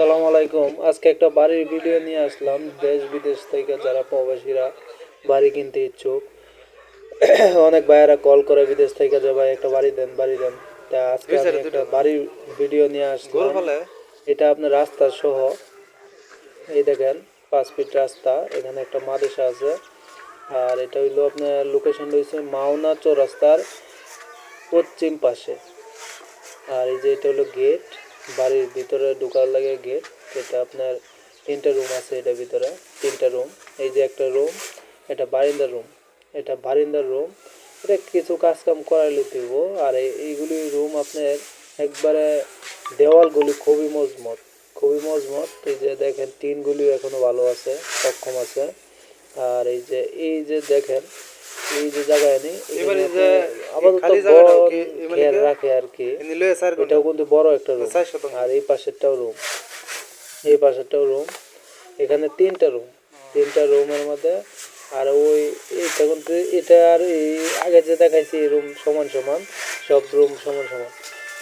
আসসালামু আলাইকুম। আজকে একটা বাড়ির ভিডিও নিয়ে আসলাম। দেশ বিদেশ থেকে যারা প্রবাসীরা বাড়ি কিনতে ইচ্ছুক অনেক ভাইয়েরা কল করে বিদেশ থেকে যে ভাই একটা বাড়ি দেন বাড়ি দেন। তা আজকে আমি একটা বাড়ির ভিডিও নিয়ে আসলাম। এটা আপনার রাস্তা সহ। এই দেখেন পাঁচ ফিট রাস্তা এখানে একটা মাদেশা আছে। আর এটা হইল আপনার লোকেশন রয়েছে মাওনা চৌরাস্তার পশ্চিম পাশে। আর এই যে এটা হলো গেট বাড়ির ভিতরে ঢোকার লাগে গেট এটা আপনার তিনটা রুম আছে এটা ভিতরে, তিনটা রুম এই যে একটা রুম এটা বারিন্দার রুম এটা বারিন্দার রুম এটা কিছু কাজ কাম করাইলে দিব। আর এইগুলি রুম আপনার একবারে দেওয়ালগুলি খুবই মজমত খুবই মজমত এই যে দেখেন টিনগুলি এখনও ভালো আছে, সক্ষম আছে। আর এই যে এই যে দেখেন এই যে জায়গায় নেই এবারে যে আপাতত? রাখে আর কি। এটাও কিন্তু বড় একটা রুম আর এই পাশেরটাও রুম এই পাশেরটাও রুম এখানে তিনটা রুম তিনটা রুমের মধ্যে আর ওই এটা কিন্তু এটা আর এই আগে যে দেখাইছি এই রুম সমান সমান সব রুম সমান সমান।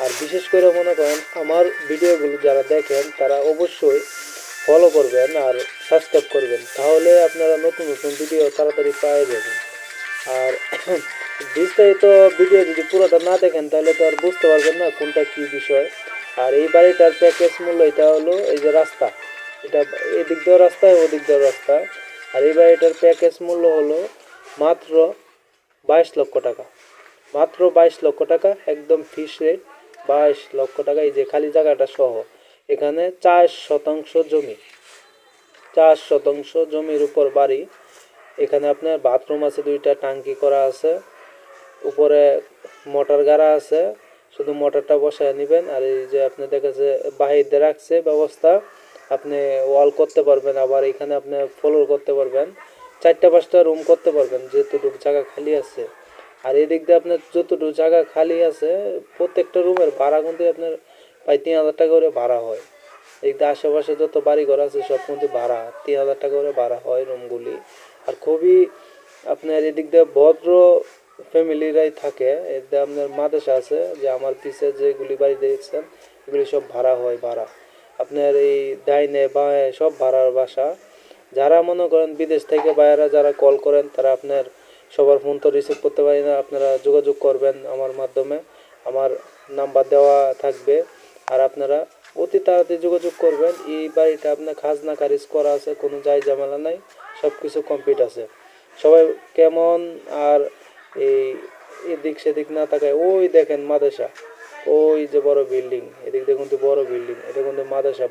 আর বিশেষ করে মনে করেন আমার ভিডিওগুলো যারা দেখেন তারা অবশ্যই ফলো করবেন আর সাবস্ক্রাইব করবেন। তাহলে আপনারা নতুন নতুন ভিডিও তাড়াতাড়ি পেয়ে যাবেন। আর বিস্তারিত ভিডিও যদি পুরোটা না দেখেন, তাহলে তো আর বুঝতে পারবেন না কোনটা কি বিষয়। আর এই বাড়িটার প্যাকেজ মূল্য এটা হলো এই যে রাস্তা। এটা এদিক দিয়েও রাস্তা, ওদিক দিয়েও রাস্তা। আর এই বাড়িটার প্যাকেজ মূল্য হলো মাত্র বাইশ লক্ষ টাকা। মাত্র বাইশ লক্ষ টাকা, একদম ফিস রেট বাইশ লক্ষ টাকা। এই যে খালি জায়গাটা সহ, এখানে চার শতাংশ জমি। চার শতাংশ জমির উপর বাড়ি। এখানে আপনার বাথরুম আছে দুইটা, টাঙ্কি করা আছে, উপরে মোটর গাড়া আছে, শুধু মোটরটা বসায় নেবেন, আর এই যে আপনি দেখেছে বাহিরে রাখছে ব্যবস্থা, আপনি ওয়াল করতে পারবেন, আবার এখানে আপনি ফ্লোর করতে পারবেন, চারটা পাঁচটা রুম করতে পারবেন, যেতটুকু জায়গা খালি আছে। আর এদিক দিয়ে আপনার যতটুকু জায়গা খালি আছে, প্রত্যেকটা রুমের ভাড়া কিন্তু আপনার প্রায় তিন হাজার টাকা করে ভাড়া হয়। এদিক দিয়ে আশেপাশে যত বাড়ি ঘর আছে, সব কিন্তু ভাড়া, তিন হাজার টাকা করে ভাড়া হয় রুমগুলি আর খুবই আপনার এদিক দিয়ে ভদ্র ফ্যামিলিরাই থাকে। এতে আপনার মাদেশা আছে, যে আমার পিছে যেগুলি বাড়ি দেখছেন এগুলি সব ভাড়া হয়, ভাড়া। আপনার এই ডাইনে, বাঁয়ে সব ভাড়ার বাসা। যারা মনে করেন বিদেশ থেকে বাইরা যারা কল করেন, তারা আপনার সবার ফোন তো রিসিভ করতে পারি না, আপনারা যোগাযোগ করবেন আমার মাধ্যমে। আমার নাম্বার দেওয়া থাকবে। আর আপনারা অতি তাড়াতাড়ি যোগাযোগ করবেন। এই বাড়িটা আপনার খাজনা খারিজ করা আছে, কোনো যাই ঝামেলা নাই সব কিছু কমপ্লিট আছে। সবাই কেমন? আর এই এদিক সেদিক না তাকায়, ওই দেখেন মাদেশা ওই যে বড় বিল্ডিং এদিক দেখুন তো বড় বিল্ডিং এটা কিন্তু মাদেশা